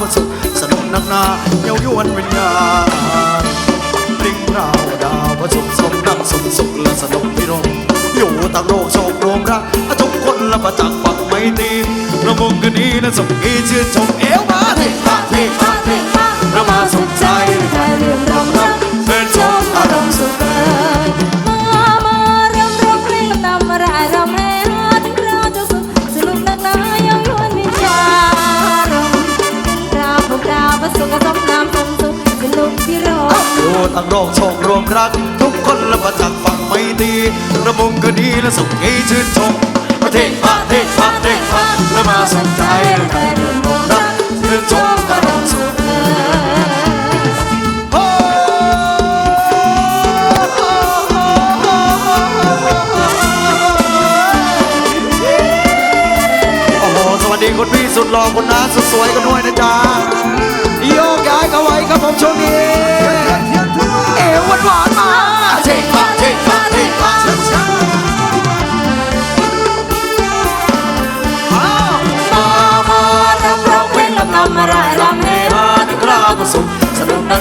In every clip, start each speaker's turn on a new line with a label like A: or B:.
A: ฮฮาเดินสุขสนุกนักหนาเย้ายวนวิญญาณปริงราวดาวประสุขสมดังสมสุขและสนุกพิรมอยู่ต่างโลกโชครวมรักทุกคนละประจักษ์ฝักไม่ตีระมงกันนี้นะสมอีชื่นชมเอวมาเทพาเทพาเทพาเรามาสนใจ
B: ที่รอ
A: อยู่ต่างโลกโชครวมรัก ทุกคนละประจักษ์ฝักไม่ตีระมงก็ดีและสุขีชื่นชมประเทศพระเทศพระเทศพระและมาสนใจใครเรื่องของรักชื่นชมอารมณ์สุขโอ้โอ้โหสวัสดีคุณพี่สุดหล่อคุณน้าสุดสวยกันด้วยนะจ๊ะ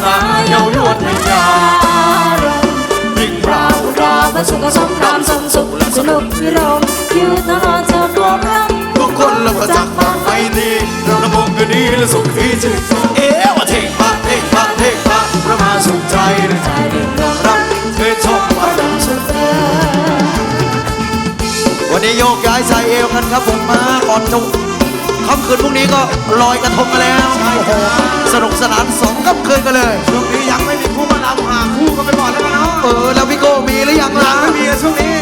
A: นุกนาเย้ายวนวิญญาณริ่งราวราวประสุขสมน้ำสมสุขและ
B: สนุก
A: ก
B: ที่รมอยู่ตลอดจะรวมรัก
A: ทุกคนละประจักษ์ควาไม่ดีระมงก็ดีและสุขที่จิตเอวเทพะเทพะเทพะพระมาสุขใจในใจ
B: ใจเรื่องรำ
A: รั
B: รั
A: กเธอชมอารมณ์สุข
B: เธอ
A: วันนี้โยกย้ายใสายเอวกันครับผมมาก่อนจะ ค่ำคืนพรุ่งนี้ก็ลอยกระทงกันแล้ว โอ้โห สนุกสนานสองค่ำคืนกันเลย
C: ช่วงนี้ยังไม่มีคู่มาลำหาคู่กันไปก่อนแล้วกันเนาะ
A: เออ แล้วพี่โก้มีหรือยัง
C: ยั
A: ล่ะ
C: งไม่มีช่วงนี้